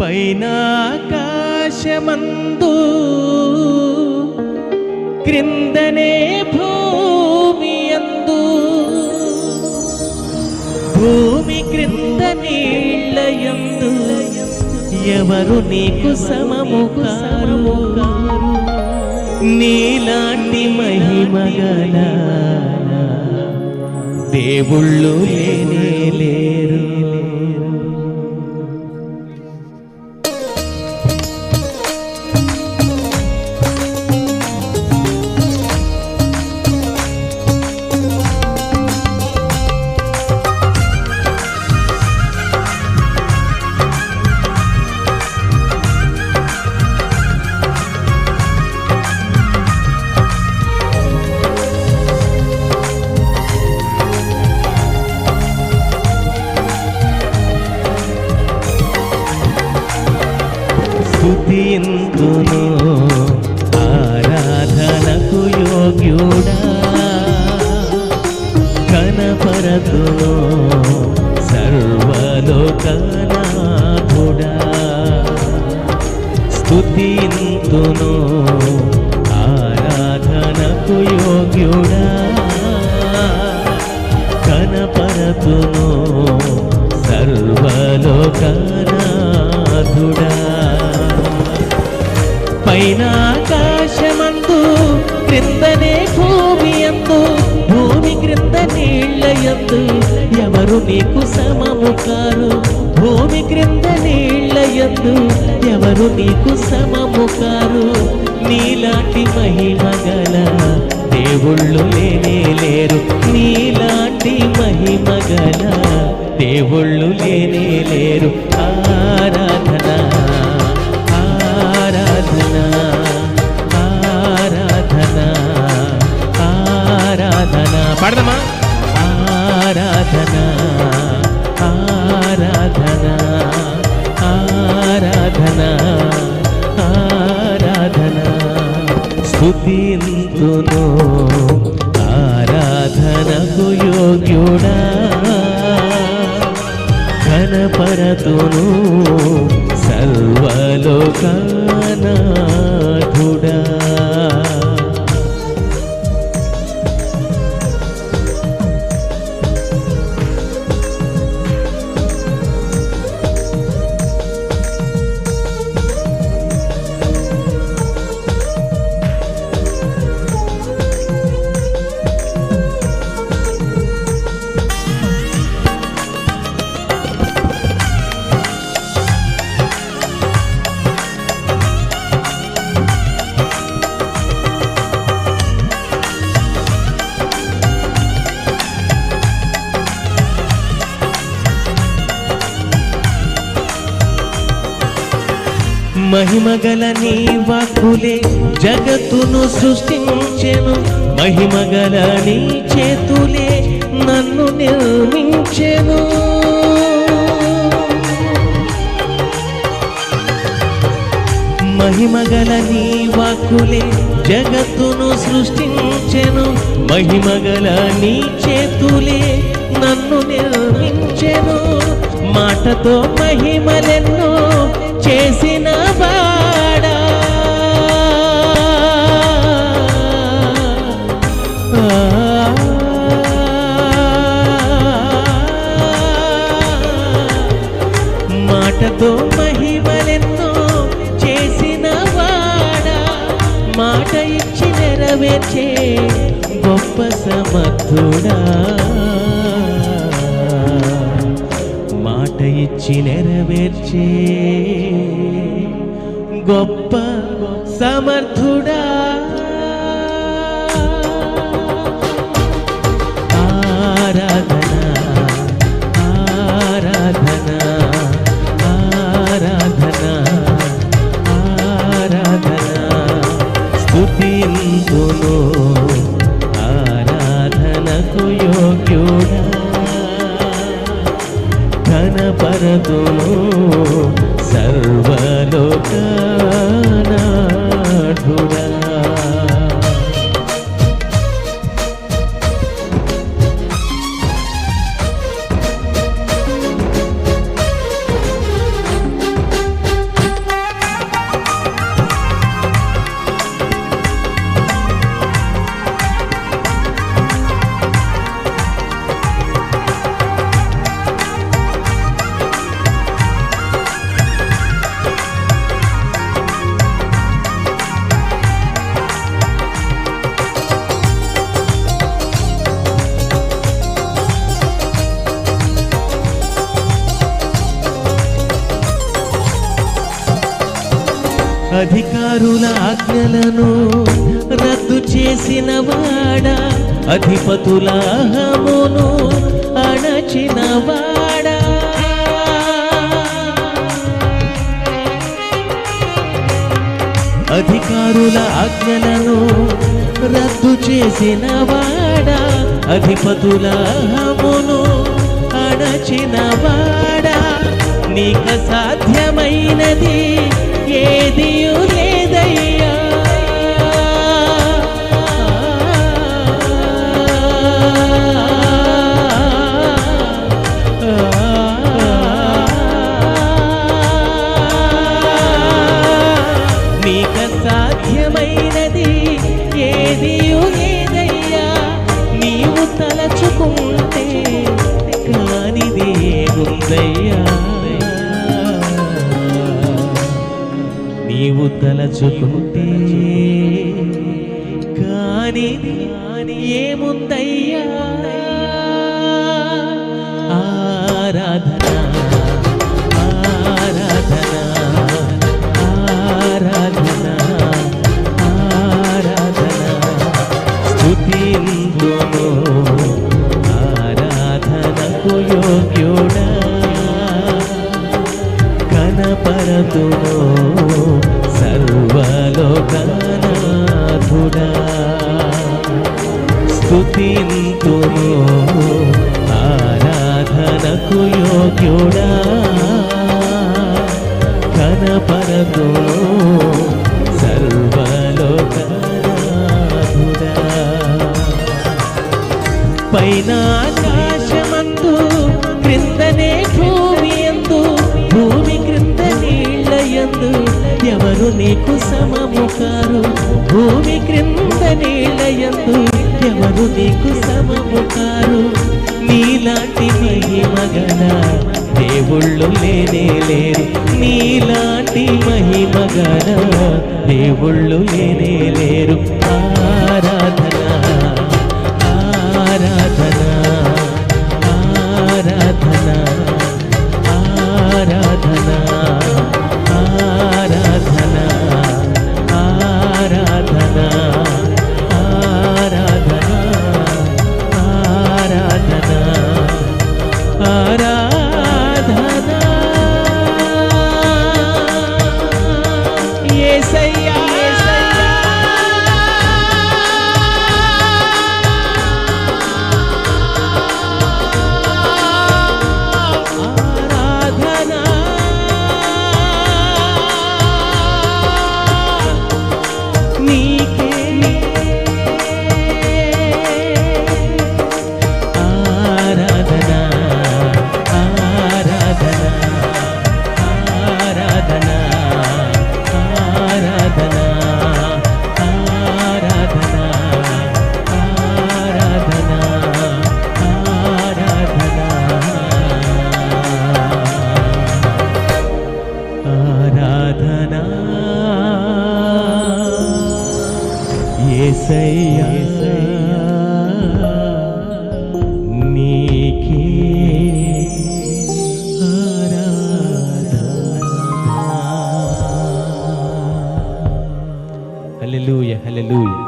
పైనాకాశమందు క్రిందనే భూమి అందు భూమి క్రింద నీళ్ళయందు ఎవరు నీకు సమము కారు నీలాంటి మహిమగల దేవుళ్ళు లేనే లేరు. స్థుతింతును. ఆరాధనకు యోగ్యుడా. కనపరతును. సర్వలోకనాథుడా. స్థుతింతును. ఆరాధనకు యోగ్యుడా. కనపరతును. సర్వలోకనా నీకు సమము కారు భూమి క్రింద నీళ్ళయందు ఎవరు నీకు సమము కారు. నీలాంటి మహిమ గల దేవుళ్ళు లేనే లేరు. నీలాంటి మహిమ గల దేవుళ్ళు లేనే లేరు. ఆరాధన స్థుతింతును. ఆరాధనకు యోగ్యుడా. ఘనపరతును సర్వలోకనాథుడా. మహిమగల నీ వాక్కులే జగత్తును సృష్టించెను. మహిమగల నీ చేతులే నన్ను నిర్మించెను. మహిమగల నీ వాక్కులే జగత్తును సృష్టించెను. మహిమగల నీ చేతులే నన్ను నిర్మించెను. మాటతో మహిమలెన్నో చేసి మాట ఇచ్చి నెరవేర్చే గొప్ప సమర్థుడా. మాట ఇచ్చి నెరవేర్చే గొప్ప సమర్థుడా. ఆరాధనకు యోగ్యుడా ఘనపరతును సర్వలోకనాథుడా. అధికారుల ఆజ్ఞలను రద్దు చేసిన వాడా అధిపతుల అహమును అణచిన వాడా. అధికారుల ఆజ్ఞలను రద్దు చేసిన వాడా అధిపతుల అహమును అణచిన వాడా. నీక సాధ్యమైనది ఏది లేదయ్యా. నీక సాధ్యమైనది ఏది లేదయ్యా. నీవు తలచుకుంటే కానిది ఉందయ్యా తలచుకుంటే. కానీ ఏముందయ్యా? ఆరాధన ఆరాధన ఆరాధన ఆరాధన. స్తుతిందును ఆరాధనకు యోగ్యుడా. కనపరతును సర్వలోకనాథుడా. స్తుతింతును ఆరాధనకు యోగ్యుడా. కనపరతును నీకు సమము కారు భూమి క్రింద నీళ్ళ ఎవరు నీకు సమము కారు నీలాంటి మహిమగన దేవుళ్ళు లేనే లేరు. నీలాంటి మహిమగన దేవుళ్ళు లేనే లేరు. ఆరాధన ఆరాధన యేసయ్యా నీకే ఆరాధన. హల్లెలూయా హల్లెలూయా.